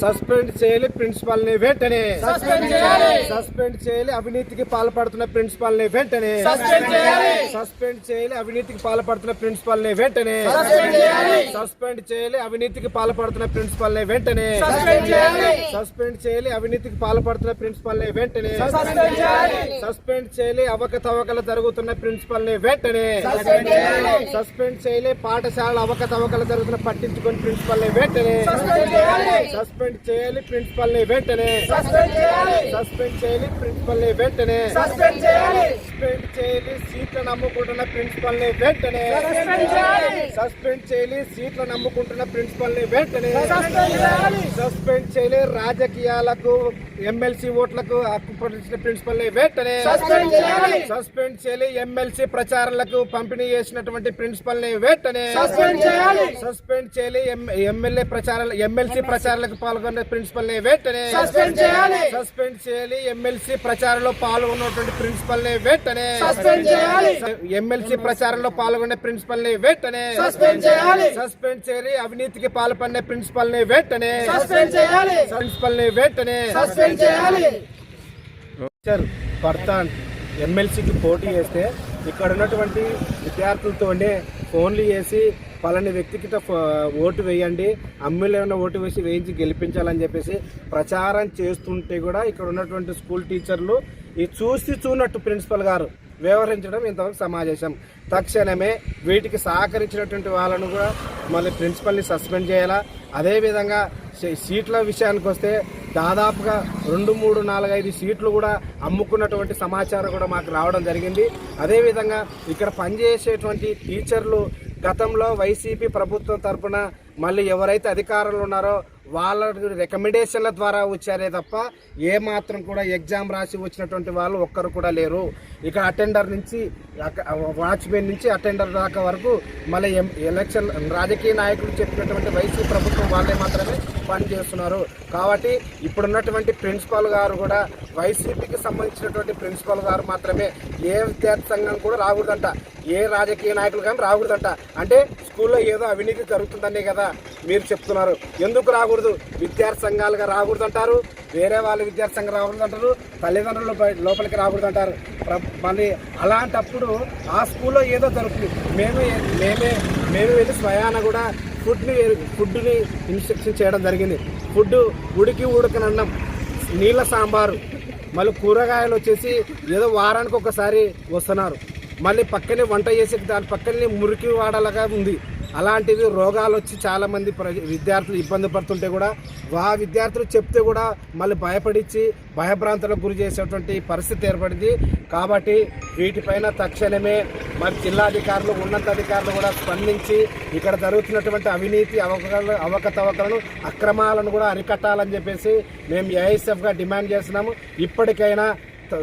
Suspend చేయాలి ప్రిన్సిపల్ని వెంటనే suspend చేయాలి. సస్పెండ్ చేయాలి అవినీతికి పాల్పడుతున్న ప్రిన్సిపల్ని వెంటనే సస్పెండ్ చేయాలి. సస్పెండ్ చేయాలి అవినీతికి పాల్పడుతున్న ప్రిన్సిపల్ని వెంటనే సస్పెండ్ చేయాలి. సస్పెండ్ చేయాలి అవినీతికి పాల్పడుతున్న ప్రిన్సిపల్ని వెంటనే సస్పెండ్ చేయాలి. సస్పెండ్ చేయాలి అవినీతికి పాల్పడుతున్న ప్రిన్సిపల్ని వెంటనే సస్పెండ్ చేయాలి. సస్పెండ్ చేయాలి అవకతవకలు జరుగుతున్న ప్రిన్సిపల్ని వెంటనే సస్పెండ్ చేయాలి. సస్పెండ్ చేయాలి పాఠశాల అవకతవకలు జరుగుతున్న పట్టించుకొని ప్రిన్సిపల్ని వెంటనే సస్పెండ్ చేయాలి. సస్పెండ్ చేయాలి ప్రిన్సిపల్ని వెంటనే సస్పెండ్ చేయాలి. సస్పెండ్ చేయాలి ప్రిన్సిపల్ని వెంటనే సస్పెండ్ చేయాలి. సస్పెండ్ చేయాలి సీట్లు నమ్ముకుంటున్న ప్రిన్సిపల్ని వెంటనే సస్పెండ్ చేయాలి. సస్పెండ్ చేయాలి సీట్లు నమ్ముకుంటున్న ప్రిన్సిపల్ని వెంటనే సస్పెండ్ చేయాలి. సస్పెండ్ చేయాలి రాజకీయాలకు ఎమ్మెల్సీ ఓట్లకు హక్కు పట్టించిన ప్రిన్సిపల్ వెంటనే సస్పెండ్ చేయాలి. సస్పెండ్ చేయాలి ఎమ్మెల్సీ ప్రచారాలకు పంపిణీ చేసినటువంటి ప్రిన్సిపల్ని వెంటనే సస్పెండ్ చేయాలి. సస్పెండ్ చేయాలి ఎమ్- ఎమ్మెల్యే ప్రచారాలు ఎమ్మెల్సీ ప్రచారాలకు పాల్గొన్న ప్రిన్సిపల్ని వెంటనే సస్పెండ్ చేయాలి. సస్పెండ్ చేయాలి ఎమ్మెల్సీ ప్రచారంలో పాల్గొన్నటువంటి ప్రిన్సిపల్ని వెంటనే సస్పెండ్ చేయాలి. ఎమ్మెల్సీ ప్రచారంలో పాల్గొన్న ప్రిన్సిపల్ని వెంటనే సస్పెండ్ చేయాలి. అవినీతికి పాల్పడిన ప్రిన్సిపల్ని వెంటనే సస్పెండ్ చేయాలి. ప్రిన్సిపల్ని వెంటనే. సార్ పర్తాన్ ఎమ్మెల్సీకి పోటీ చేస్తే ఇక్కడ ఉన్నటువంటి విద్యార్థులతోనే ఫోన్లు చేసి పలాని వ్యక్తికి ఓటు వేయండి అమ్ములేమన్నా ఓటు వేసి వేయించి గెలిపించాలని చెప్పేసి ప్రచారం చేస్తుంటే కూడా ఇక్కడ ఉన్నటువంటి స్కూల్ టీచర్లు ఈ చూసి చూనట్టు ప్రిన్సిపల్ గారు వ్యవహరించడం ఇంతవరకు సమావేశం తక్షణమే వీటికి సహకరించినటువంటి వాళ్ళను కూడా మళ్ళీ ప్రిన్సిపల్ని సస్పెండ్ చేయాలా? అదేవిధంగా సీట్ల విషయానికి వస్తే దాదాపుగా రెండు మూడు నాలుగైదు సీట్లు కూడా అమ్ముకున్నటువంటి సమాచారం కూడా మాకు రావడం జరిగింది. అదేవిధంగా ఇక్కడ పనిచేసేటువంటి టీచర్లు గతంలో వైసీపీ ప్రభుత్వం తరఫున మళ్ళీ ఎవరైతే అధికారులు ఉన్నారో వాళ్ళ రికమెండేషన్ల ద్వారా వచ్చారే తప్ప ఏ మాత్రం కూడా ఎగ్జామ్ రాసి వచ్చినటువంటి వాళ్ళు ఒక్కరు కూడా లేరు. ఇక్కడ అటెండర్ నుంచి వాచ్మెన్ నుంచి అటెండర్ దాకా వరకు మళ్ళీ ఎం- ఎలక్షన్ రాజకీయ నాయకులు చెప్పినటువంటి వైసీపీ ప్రభుత్వం వాళ్ళే మాత్రమే పనిచేస్తున్నారు. కాబట్టి ఇప్పుడున్నటువంటి ప్రిన్సిపాల్ గారు కూడా వైసీపీకి సంబంధించినటువంటి ప్రిన్సిపాల్ గారు మాత్రమే ఏ విద్యార్థి సంఘం కూడా రాకూడదంట. ఏ రాజకీయ నాయకులు కానీ రాకూడదంట. అంటే స్కూల్లో ఏదో అవినీతి జరుగుతుందనే కదా. మీరు చెప్తున్నారు. ఎందుకు రాకూడదు? విద్యార్థి సంఘాలుగా రాకూడదు అంటారు. వేరే వాళ్ళు విద్యార్థి సంఘం రాకూడదు అంటారు. తల్లిదండ్రులు లోపలికి రాకూడదు అంటారు. మళ్ళీ అలాంటప్పుడు ఆ స్కూల్లో ఏదో దొరుకుతుంది మేము మేమే మేము వెళ్ళి స్వయాన కూడా ఫుడ్ని ఫుడ్ని ఇన్స్ట్రక్షన్ చేయడం జరిగింది. ఫుడ్ ఉడికి ఉడకనన్నం నీళ్ళ సాంబారు మళ్ళీ కూరగాయలు వచ్చేసి ఏదో వారానికి ఒకసారి వస్తున్నారు. మళ్ళీ పక్కనే వంట చేసే దాని పక్కనే మురికి వాడలాగా ఉంది. అలాంటివి రోగాలు వచ్చి చాలామంది ప్ర ప్రజ విద్యార్థులు ఇబ్బంది పడుతుంటే కూడా వా విద్యార్థులు చెప్తే కూడా మళ్ళీ భయపడిచ్చి భయభ్రాంతులకు గురి చేసేటువంటి పరిస్థితి ఏర్పడింది. కాబట్టి వీటిపైన తక్షణమే మరి జిల్లాధికారులు ఉన్నతాధికారులు కూడా స్పందించి ఇక్కడ జరుగుతున్నటువంటి అవినీతి అవకలు అవకతవకలను అక్రమాలను కూడా అరికట్టాలని చెప్పేసి మేము ఏఐఎస్ఎఫ్గా డిమాండ్ చేస్తున్నాము. ఇప్పటికైనా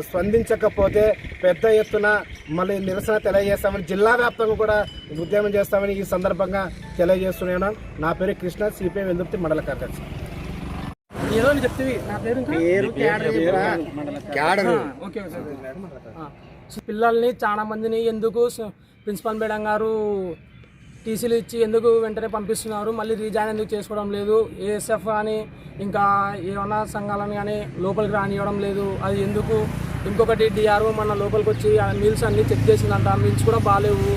స్పందించకపోతే పెద్ద ఎత్తున మళ్ళీ నిరసన తెలియజేస్తామని జిల్లా వ్యాప్తంగా కూడా ఉద్యమం చేస్తామని ఈ సందర్భంగా తెలియజేస్తున్నాను నా పేరు కృష్ణ సిపిఐ వెల్దుర్తి మండల కార్యదర్శి. పిల్లల్ని చాలా మందిని ఎందుకు ప్రిన్సిపల్ మేడం గారు టీసీలు ఇచ్చి ఎందుకు వెంటనే పంపిస్తున్నారు? మళ్ళీ రీజాయిన్ ఎందుకు చేసుకోవడం లేదు? ఏఎస్ఎఫ్ కానీ ఇంకా ఏమన్నా సంఘాలని కానీ లోపలికి రానివ్వడం లేదు. అది ఎందుకు? ఇంకొకటి డిఆర్ఓ మన లోపలికి వచ్చి మీల్స్ అన్నీ చెక్ చేసిందంట. మీల్స్ కూడా బాగాలేవు.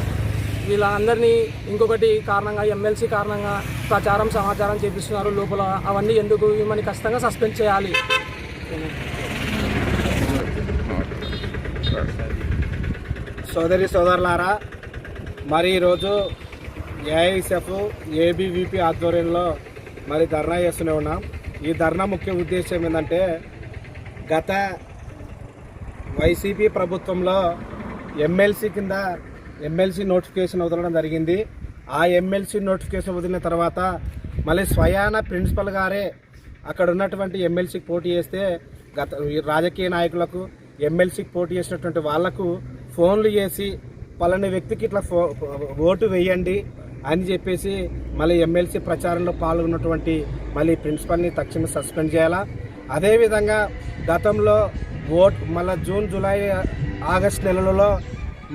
వీళ్ళందరినీ ఇంకొకటి కారణంగా ఎమ్మెల్సీ కారణంగా ప్రచారం సమాచారం చేపిస్తున్నారు లోపల. అవన్నీ ఎందుకు? మనకి ఖచ్చితంగా సస్పెండ్ చేయాలి. సోదరి సోదరులారా మరి ఈరోజు ఏఐఎస్ఎఫ్ ఏబీవీపీ ఆధ్వర్యంలో మరి ధర్నా చేస్తూనే ఉన్నాం. ఈ ధర్నా ముఖ్య ఉద్దేశం ఏంటంటే గత వైసీపీ ప్రభుత్వంలో ఎమ్మెల్సీ కింద ఎమ్మెల్సీ నోటిఫికేషన్ వదలడం జరిగింది. ఆ ఎమ్మెల్సీ నోటిఫికేషన్ వదిలిన తర్వాత మళ్ళీ స్వయాన ప్రిన్సిపల్ గారే అక్కడ ఉన్నటువంటి ఎమ్మెల్సీకి పోటీ చేస్తే గత రాజకీయ నాయకులకు ఎమ్మెల్సీకి పోటీ చేసినటువంటి వాళ్ళకు ఫోన్లు చేసి పలాని వ్యక్తికి ఇట్లా ఫో ఓటు వేయండి. అని చెప్పేసి మళ్ళీ ఎమ్మెల్సీ ప్రచారంలో పాల్గొన్నటువంటి మళ్ళీ ప్రిన్సిపల్ని తక్షణం సస్పెండ్ చేయాలా? అదేవిధంగా గతంలో ఓట్ మళ్ళీ జూన్ జూలై ఆగస్ట్ నెలలలో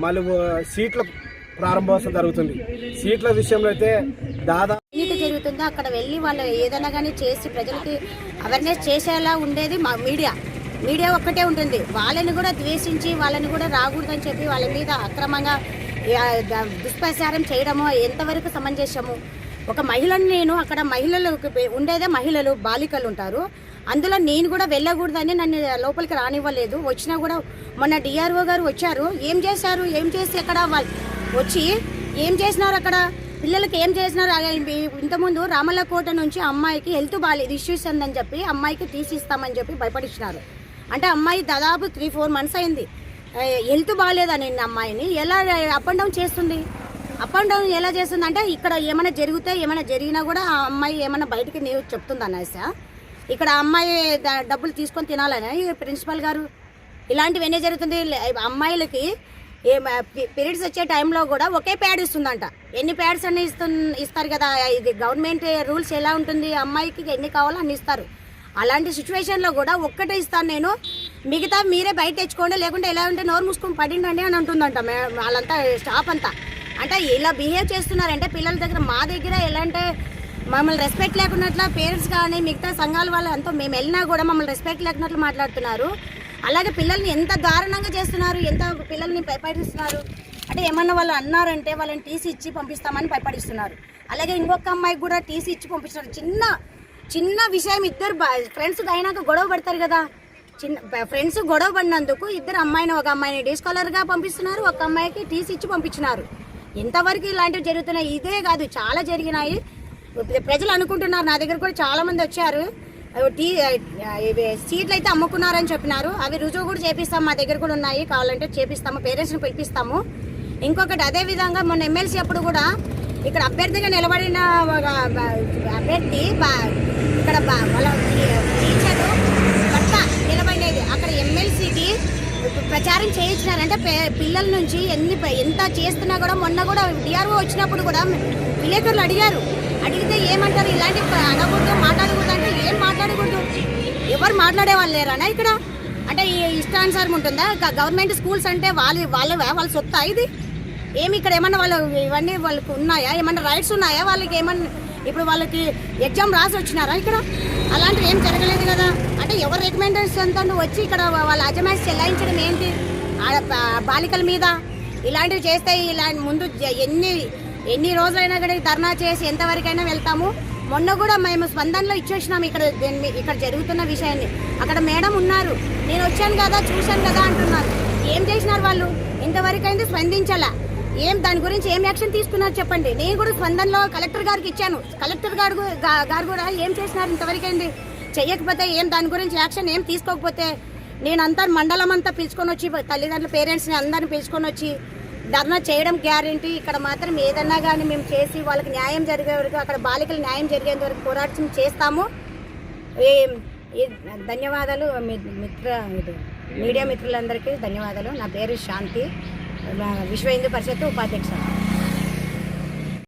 మళ్ళీ సీట్ల ప్రారంభోత్సవం జరుగుతుంది. సీట్ల విషయంలో అయితే దాదాపు జరుగుతుంది జరుగుతుందో? అక్కడ వెళ్ళి వాళ్ళు ఏదైనా కానీ చేసి ప్రజలకి అవేర్నెస్ చేసేలా ఉండేది మా మీడియా. మీడియా ఒక్కటే ఉంటుంది. వాళ్ళని కూడా ద్వేషించి వాళ్ళని కూడా రాకూడదని చెప్పి వాళ్ళ మీద అక్రమంగా దుష్ప్రచారం చేయడము ఎంతవరకు సమంజసము? ఒక మహిళను నేను అక్కడ మహిళలు ఉండేదే మహిళలు బాలికలు ఉంటారు. అందులో నేను కూడా వెళ్ళకూడదని నన్ను లోపలికి రానివ్వలేదు. వచ్చినా కూడా మొన్న డిఆర్ఓ గారు వచ్చారు. ఏం చేశారు? ఏం చేసి అక్కడ వాళ్ళు వచ్చి ఏం చేసినారు అక్కడ? పిల్లలకి ఏం చేసినారు? ఇంతకుముందు రామల్లకోట నుంచి అమ్మాయికి హెల్త్ బాగాలేదు ఇష్యూస్ ఉందని చెప్పి అమ్మాయికి తీసిస్తామని చెప్పి భయపడిచ్చినారు. అంటే అమ్మాయి దాదాపు త్రీ ఫోర్ మంత్స్ అయింది. హెల్త్ బాగాలేదని అమ్మాయిని. ఎలా అప్ అండ్ డౌన్ చేస్తుంది? అప్ అండ్ డౌన్ ఎలా చేస్తుంది అంటే ఇక్కడ ఏమైనా జరిగితే ఏమైనా జరిగినా కూడా ఆ అమ్మాయి ఏమైనా బయటికి నీవు చెప్తుంది అనేసి? ఇక్కడ అమ్మాయి డబ్బులు తీసుకొని తినాలని ప్రిన్సిపల్ గారు? ఇలాంటివన్నీ జరుగుతుంది? అమ్మాయిలకి ఏ పీరియడ్స్ వచ్చే టైంలో కూడా ఒకే ప్యాడ్ ఇస్తుందంట. ఎన్ని ప్యాడ్స్ అన్ని ఇస్తు ఇస్తారు కదా ఇది గవర్నమెంట్ రూల్స్ ఎలా ఉంటుంది? అమ్మాయికి ఎన్ని కావాలో అన్ని ఇస్తారు. అలాంటి సిచ్యువేషన్లో కూడా ఒక్కటే ఇస్తాను నేను. మిగతా మీరే బయట తెచ్చుకోండి లేకుంటే ఎలా ఉంటే నోరు మూసుకొని పడిండండి అని అంటుందంట వాళ్ళంతా స్టాఫ్ అంతా. అంటే ఇలా బిహేవ్ చేస్తున్నారంటే పిల్లల దగ్గర మా దగ్గర ఎలా అంటే మమ్మల్ని రెస్పెక్ట్ లేకున్నట్లు పేరెంట్స్ కానీ మిగతా సంఘాల వాళ్ళు అంతా మేము వెళ్ళినా కూడా మమ్మల్ని రెస్పెక్ట్ లేకున్నట్లు మాట్లాడుతున్నారు. అలాగే పిల్లల్ని ఎంత దారుణంగా చేస్తున్నారు ఎంత పిల్లల్ని భయపడిస్తున్నారు? అంటే ఏమన్నా వాళ్ళు అన్నారంటే వాళ్ళని టీసీ ఇచ్చి పంపిస్తామని భయపడిస్తున్నారు. అలాగే ఇంకొక అమ్మాయికి కూడా టీసీ ఇచ్చి పంపిస్తున్నారు. చిన్న చిన్న విషయం ఇద్దరు ఫ్రెండ్స్ అయినాక గొడవ పడతారు కదా. చిన్న ఫ్రెండ్స్ గొడవ పడినందుకు ఇద్దరు అమ్మాయిని ఒక అమ్మాయిని డే స్కాలర్గా పంపిస్తున్నారు. ఒక అమ్మాయికి టీసీ ఇచ్చి పంపించినారు. ఇంతవరకు ఇలాంటివి జరుగుతున్నాయి. ఇదే కాదు చాలా జరిగినాయి. ప్రజలు అనుకుంటున్నారు నా దగ్గర కూడా చాలామంది వచ్చారు. టీ ఇవి సీట్లు అయితే అమ్ముకున్నారని చెప్పినారు. అవి రుజువు కూడా చేపిస్తాం మా దగ్గర కూడా ఉన్నాయి. కావాలంటే చేపిస్తాము పేరెంట్స్ని పిలిపిస్తాము. ఇంకొకటి అదే విధంగా మొన్న ఎమ్మెల్సీ అప్పుడు కూడా ఇక్కడ అభ్యర్థిగా నిలబడిన ఒక అభ్యర్థి ఇక్కడ వాళ్ళ ప్రచారం చేయించినారంటే పే- పిల్లల నుంచి ఎన్ని ఎంత చేస్తున్నా కూడా మొన్న కూడా డిఆర్ఓ వచ్చినప్పుడు కూడా విలేకరులు అడిగారు. అడిగితే ఏమంటారు? ఇలాంటి అనకూడదు మాట్లాడకూడదు అంటే ఏం మాట్లాడకూడదు? ఎవరు మాట్లాడే వాళ్ళు లేరనా ఇక్కడ? అంటే ఈ ఇష్టానుసారం ఉంటుందా? గవర్నమెంట్ స్కూల్స్ అంటే వాళ్ళు వాళ్ళ వాళ్ళ సొత్తా ఇది? ఏమి ఇక్కడ ఏమన్నా వాళ్ళు ఇవన్నీ వాళ్ళకు ఉన్నాయా? ఏమన్నా రైట్స్ ఉన్నాయా? వాళ్ళకి ఏమన్నా ఇప్పుడు వాళ్ళకి ఎగ్జామ్ రాసి వచ్చినారా ఇక్కడ? అలాంటివి ఏం జరగలేదు కదా. అంటే ఎవరు రికమెండేషన్ అంతా వచ్చి ఇక్కడ వాళ్ళ అజమాయిషి చెల్లాయించడం ఏంటి? బా- బాలికల మీద? ఇలాంటివి చేస్తే ఇలా ముందు ఎన్ని ఎన్ని రోజులైనా కూడా ధర్నా చేసి ఎంతవరకైనా వెళ్తాము. మొన్న కూడా మేము స్పందనలో ఇచ్చేసినాం ఇక్కడ ఇక్కడ జరుగుతున్న విషయాన్ని. అక్కడ మేడం ఉన్నారు. నేను వచ్చాను కదా చూశాను కదా అంటున్నారు. ఏం చేసినారు వాళ్ళు? ఇంతవరకైనా స్పందించాలా? ఏం దాని గురించి ఏం యాక్షన్ తీసుకున్నారు చెప్పండి? నేను కూడా స్పందనలో కలెక్టర్ గారికి ఇచ్చాను. కలెక్టర్ గారు గారు కూడా ఏం చేసినారు ఇంతవరకండి చెయ్యకపోతే ఏం దాని గురించి యాక్షన్ ఏం తీసుకోకపోతే నేను అంతా మండలం అంతా పిలుచుకొని వచ్చి తల్లిదండ్రుల పేరెంట్స్ని అందరిని పిలుచుకొని వచ్చి ధర్నా చేయడం గ్యారంటీ. ఇక్కడ మాత్రం ఏదన్నా కానీ మేము చేసి వాళ్ళకి న్యాయం జరిగే వరకు అక్కడ బాలికలు న్యాయం జరిగేంత వరకు పోరాటం చేస్తాము. ధన్యవాదాలు మిత్ర ఇది మీడియా మిత్రులందరికీ ధన్యవాదాలు. నా పేరు శాంతి. విశ్వ హిందూ పరిషత్ ఉపాధ్యక్ష.